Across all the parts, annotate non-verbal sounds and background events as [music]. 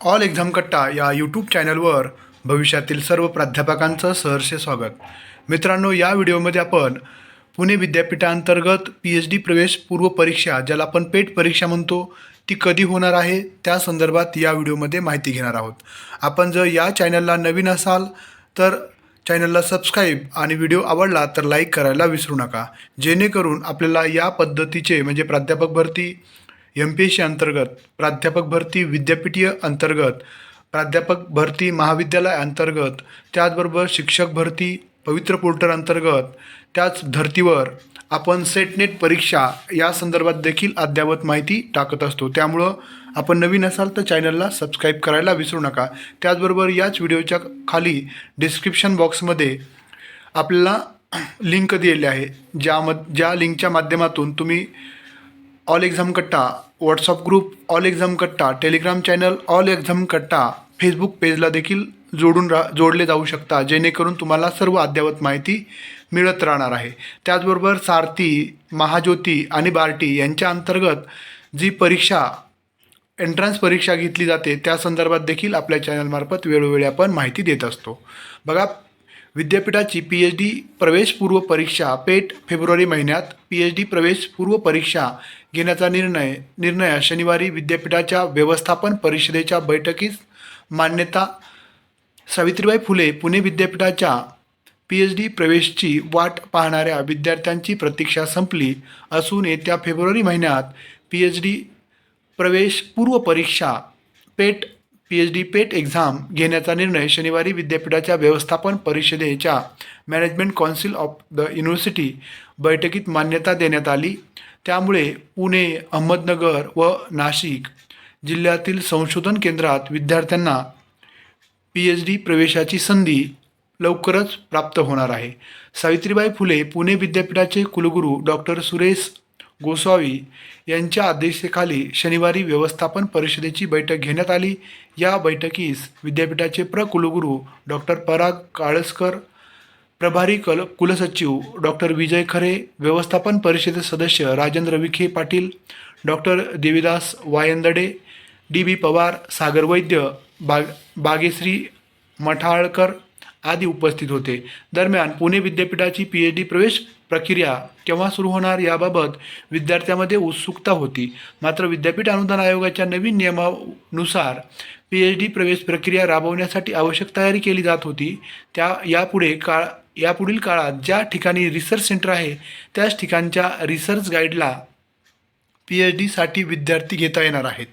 All exam कट्टा या YouTube चॅनलवर भविष्यातील सर्व प्राध्यापकांचं सहर्ष स्वागत. मित्रांनो या व्हिडिओमध्ये आपण पुणे विद्यापीठांतर्गत पी एच डी प्रवेश पूर्व परीक्षा ज्याला आपण पेट परीक्षा म्हणतो ती कधी होणार आहे? त्या संदर्भात या व्हिडिओमध्ये माहिती घेणार आहोत. आपण जर या चॅनलला नवीन असाल तर चॅनलला सबस्क्राईब आणि व्हिडिओ आवडला तर लाईक करायला विसरू नका. जेणेकरून आपल्याला या पद्धतीचे म्हणजे प्राध्यापक भरती एम पी एस सी अंतर्गत प्राध्यापक भरती विद्यापीठीय अंतर्गत प्राध्यापक भरती महाविद्यालय अंतर्गत त्याचबरोबर शिक्षक भरती पवित्र पोर्टल अंतर्गत त्याच धर्तीवर आपण सेट नेट परीक्षा या संदर्भात देखील अद्ययावत माहिती टाकत असतो. त्यामुळं आपण नवीन असाल तर चॅनलला सबस्क्राईब करायला विसरू नका. त्याचबरोबर याच व्हिडिओच्या खाली डिस्क्रिप्शन बॉक्समध्ये आपल्याला [clears throat] लिंक दिलेली आहे. ज्यामध ज्या लिंकच्या माध्यमातून तुम्ही all exam Katta WhatsApp group all exam Katta Telegram channel all exam Katta Facebook पेजला देखील जोडून रा जोडले जाऊ शकता जेणेकरून तुम्हाला सर्व अद्ययावत माहिती मिळत राहणार आहे. त्याचबरोबर सारथी महाज्योती आणि बार्टी यांच्या अंतर्गत जी परीक्षा एंट्रन्स परीक्षा घेतली जाते त्या संदर्भात देखील आपल्या चॅनलमार्फत वेळोवेळी आपण माहिती देत असतो. बघा विद्यापीठाची पी एच डी प्रवेशपूर्व परीक्षा पेट फेब्रुवारी महिन्यात पी एच डी प्रवेशपूर्व परीक्षा घेण्याचा निर्णय निर्णय शनिवारी विद्यापीठाच्या व्यवस्थापन परिषदेच्या बैठकीस मान्यता सावित्रीबाई फुले पुणे विद्यापीठाच्या पी एच डी प्रवेशची वाट पाहणाऱ्या विद्यार्थ्यांची प्रतीक्षा संपली असून येत्या फेब्रुवारी महिन्यात पी एच डी प्रवेश पूर्व परीक्षा PET P H D PET exam घेण्याचा निर्णय शनिवारी विद्यापीठाच्या व्यवस्थापन परिषदेच्या management council of the university बैठकीत मान्यता देण्यात आली. त्यामुळे पुणे अहमदनगर व नाशिक जिल्ह्यातील संशोधन केंद्रात विद्यार्थ्यांना पी एच डी प्रवेशाची संधी लवकरच प्राप्त होणार आहे. सावित्रीबाई फुले पुणे विद्यापीठाचे कुलगुरू डॉक्टर सुरेश गोस्वामी यांच्या अध्यक्षतेखाली शनिवारी व्यवस्थापन परिषदेची बैठक घेण्यात आली. या बैठकीस विद्यापीठाचे प्रकुलगुरू डॉक्टर पराग काळसकर प्रभारी कल कुलसचिव डॉक्टर विजय खरे व्यवस्थापन परिषदेचे सदस्य Rajendra Vikhe Patil doctor Devidas Wayandade D B Pawar Sagar Vaidya बाग बागेश्री मठाळकर आदी उपस्थित होते. दरम्यान पुणे विद्यापीठाची पी एच डी प्रवेश प्रक्रिया केव्हा सुरू होणार याबाबत विद्यार्थ्यांमध्ये उत्सुकता होती. मात्र विद्यापीठ अनुदान आयोगाच्या नवीन नियमानुसार पी एच डी प्रवेश प्रक्रिया राबवण्यासाठी आवश्यक तयारी केली जात होती. त्या यापुढे काळ यापुढील काळात ज्या ठिकाणी रिसर्च सेंटर आहे त्याच ठिकाणच्या रिसर्च गाईडला पी एच डीसाठी विद्यार्थी घेता येणार आहेत.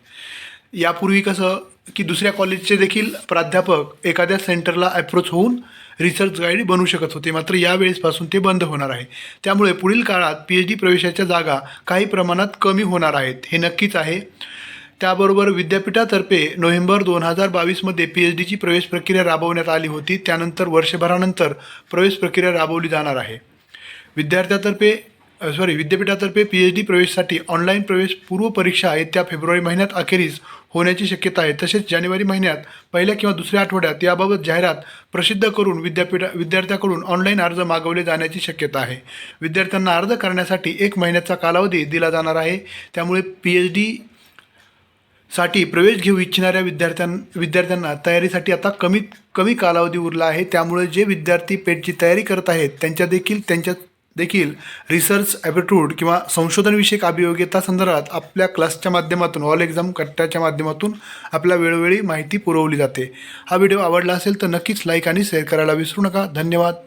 यापूर्वी कसं की दुसऱ्या कॉलेजचे देखील प्राध्यापक एखाद्या सेंटरला अप्रोच होऊन रिसर्च गाईड बनू शकत होते. मात्र यावेळेसपासून ते बंद होणार आहे. त्यामुळे पुढील काळात पी एच डी प्रवेशाच्या जागा काही प्रमाणात कमी होणार आहेत. हे नक्कीच आहे. त्याबरोबर विद्यापीठातर्फे नोव्हेंबर दोन हजार बावीसमध्ये पी एच डीची प्रवेश प्रक्रिया राबवण्यात आली होती. त्यानंतर वर्षभरानंतर प्रवेश प्रक्रिया राबवली जाणार आहे. विद्यार्थ्यातर्फे सॉरी विद्यापीठातर्फे पी एच डी प्रवेशासाठी ऑनलाईन प्रवेश पूर्व परीक्षा येत्या फेब्रुवारी महिन्यात अखेरीस होण्याची शक्यता आहे. तसेच जानेवारी महिन्यात पहिल्या किंवा दुसऱ्या आठवड्यात याबाबत जाहिरात प्रसिद्ध करून विद्यापीठा विद्यार्थ्याकडून ऑनलाईन अर्ज मागवले जाण्याची शक्यता आहे. विद्यार्थ्यांना अर्ज करण्यासाठी एक महिन्याचा कालावधी दिला जाणार आहे. त्यामुळे पी एच डी साठी प्रवेश घेऊ इच्छिणाऱ्या विद्यार्थ्यां विद्यार्थ्यांना तयारीसाठी आता कमीत कमी कालावधी उरला आहे. त्यामुळे जे विद्यार्थी पेटची तयारी करत आहेत त्यांच्या देखील त्यांच्या देखील रिसर्च ॲप्टिट्यूड किंवा संशोधनविषयक अभियोग्यता संदर्भात आपल्या क्लासच्या माध्यमातून ऑल एक्झाम कट्ट्याच्या माध्यमातून आपल्या वेळोवेळी माहिती पुरवली जाते. हा व्हिडिओ आवडला असेल तर नक्कीच लाईक आणि शेअर करायला विसरू नका. धन्यवाद.